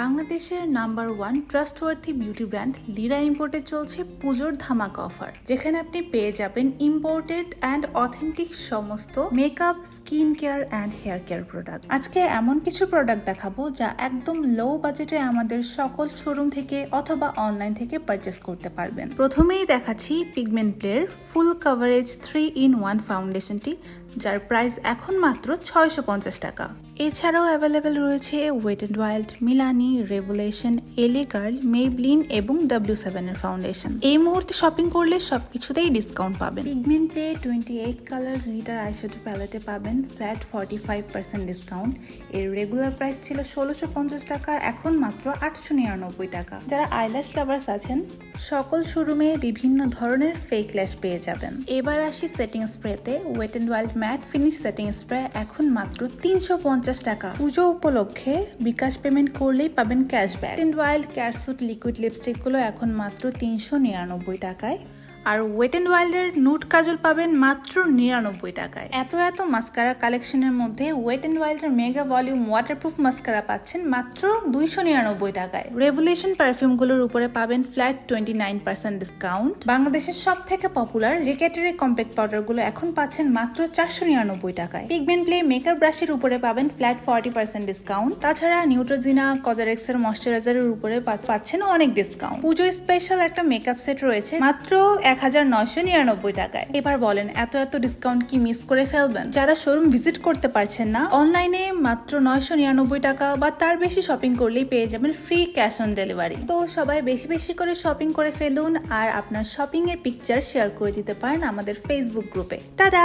বাংলাদেশের number one trustworthy beauty brand Lira ইম্পোর্টে চলছে পুজোর ধামাকা অফার। যেখানে আপনি পেয়ে যাবেন ইম্পোর্টেড অ্যান্ড অথেন্টিক সমস্ত makeup skin care and hair care product আজকে এমন কিছু প্রোডাক্ট দেখাবো যা একদম লো বাজেটে আমাদের সকল শোরুম থেকে অথবা অনলাইন থেকে পারচেস করতে পারবেন। প্রথমেই দেখাচ্ছি pigment প্লের full coverage three in one ফাউন্ডেশনটি যার প্রাইস এখন মাত্র ছয়শো পঞ্চাশ টাকা। এছাড়াও অ্যাভেলেবেল রয়েছে Wet and Wild Milani revolution L A girl Maybelline এবং ডাব্লিউ সেভেনের ফাউন্ডেশন এই মুহূর্তে শপিং করলে সব কিছুতেই ডিসকাউন্ট পাবেন। পিগমেন্টে twenty eight colour litre eyeshadow প্যালেটে পাবেন flat forty five percent discount এর রেগুলার প্রাইস ছিল ষোলোশো পঞ্চাশ টাকা, এখন মাত্র আটশো নিরানব্বই টাকা। যারা আইল্যাশ লাভার্স আছেন, সকল শোরুমে বিভিন্ন ধরনের ফেক ল্যাশ পেয়ে যাবেন। এবার আসি setting স্প্রেতে wet and wild matte finish setting spray এখন মাত্র তিনশো পঞ্চাশ টাকা। পুজো উপলক্ষে বিকাশ পেমেন্ট করলেই পাবেন ক্যাশব্যাক ওয়াইল্ড ক্যাটসুট লিকুইড লিপস্টিকগুলো এখন মাত্র তিনশো নিরানব্বই টাকায়। আর ওয়েট অ্যান্ড ওয়াইল্ডের নুট কাজল পাবেন মাত্র নিরানব্বই টাকায়। এত এত মাস্কারা কালেকশনের মধ্যে ওয়েট অ্যান্ড ওয়াইল্ডের মেগা ভলিউম ওয়াটারপ্রুফ মাস্কারা পাচ্ছেন মাত্র দুইশো নিরানব্বই টাকায়। রেভুলেশন পারফিউমগুলোর উপরে পাবেন flat twenty nine percent discount বাংলাদেশের সব থেকে পপুলার যে ক্যাটারি কম্প্যাক্ট পাউডারগুলো এখন পাচ্ছেন মাত্র চারশো নিরানব্বই টাকায়। পিগমেন্ট প্লে মেকআপ ব্রাশের উপরে পাবেন ফ্ল্যাট ফর্টি পার্সেন্ট ডিসকাউন্ট তাছাড়া নিউট্রোজিনা কজারেক্সের ময়শ্চারাইজারের উপরে পাচ্ছেন অনেক ডিসকাউন্ট পুজো স্পেশাল একটা মেকআপ সেট রয়েছে মাত্র এক হাজার নয়শো নিরানব্বই টাকায়। এবার বলেন, এত এত ডিসকাউন্ট কি মিস করে ফেলবেন? যারা শোরুম ভিজিট করতে পারছেন না অনলাইনে মাত্র নয়শো নিরানব্বই টাকা বা তার বেশি শপিং করলেই পেয়ে যাবেন ফ্রি ক্যাশ অন ডেলিভারি তো সবাই বেশি বেশি করে শপিং করে ফেলুন আর আপনার শপিং এর পিকচার শেয়ার করে দিতে পারেন আমাদের ফেসবুক গ্রুপে টাটা